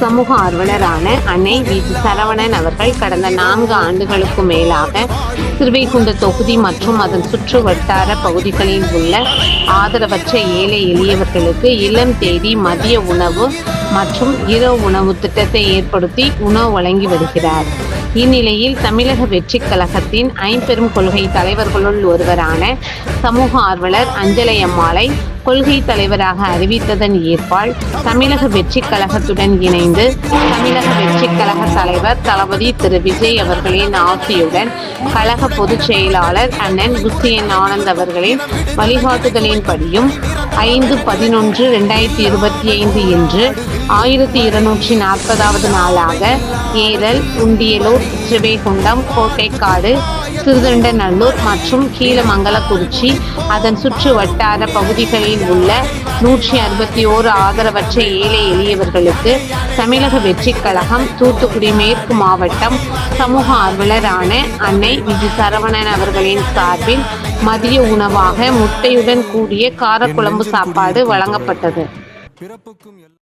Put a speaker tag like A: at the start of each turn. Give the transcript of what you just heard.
A: சமூக ஆர்வலரான அன்னை வி. சரவணன் அவர்கள் கடந்த நான்கு ஆண்டுகளுக்கு மேலாக திருவைகுண்ட தொகுதி மற்றும் அதன் சுற்று வட்டார பகுதிகளில் உள்ள ஆதரவற்ற ஏழை எளியவர்களுக்கு இளம் தேதி மதிய உணவு மற்றும் இரவு உணவு திட்டத்தை ஏற்படுத்தி உணவு வழங்கி வருகிறார். இந்நிலையில் தமிழக வெற்றிக் கழகத்தின் ஐம்பெரும் கொள்கை தலைவர்களுள் ஒருவரான சமூக ஆர்வலர் அஞ்சலை அம்மாளை கொள்கை தலைவராக அறிவித்ததன் ஏற்பால் தமிழக வெற்றிக் கழகத்துடன் இணைந்து தமிழக வெற்றிக் கழக தலைவர் தளபதி திரு விஜய் அவர்களின் ஆசியுடன் கழக பொதுச் செயலாளர் அண்ணன் குசியன் ஆனந்த் அவர்களின் வழிகாட்டுதலின்படியும் ஐந்து பதினொன்று ரெண்டாயிரத்தி இருபத்தி ஐந்து இன்று ஆயிரத்தி இருநூற்றி நாற்பதாவது நாளாக ஏரல் உண்டியலூர் ஸ்ரீவைகுண்டம் கோட்டைக்காடு திருதண்டநல்லூர் மற்றும் கீழமங்கலக்குறிச்சி. அதன் சுற்று வட்டார பகுதிகளில் உள்ள நூற்றி அறுபத்தி ஓரு ஆதரவற்ற ஏழை எளியவர்களுக்கு தமிழக வெற்றிக் கழகம் தூத்துக்குடி மேற்கு மாவட்டம் சமூக ஆர்வலரான அன்னை விஜி சரவணன் அவர்களின் சார்பில் மதிய உணவாக முட்டையுடன் கூடிய காரக்குழம்பு சாப்பாடு வழங்கப்பட்டது.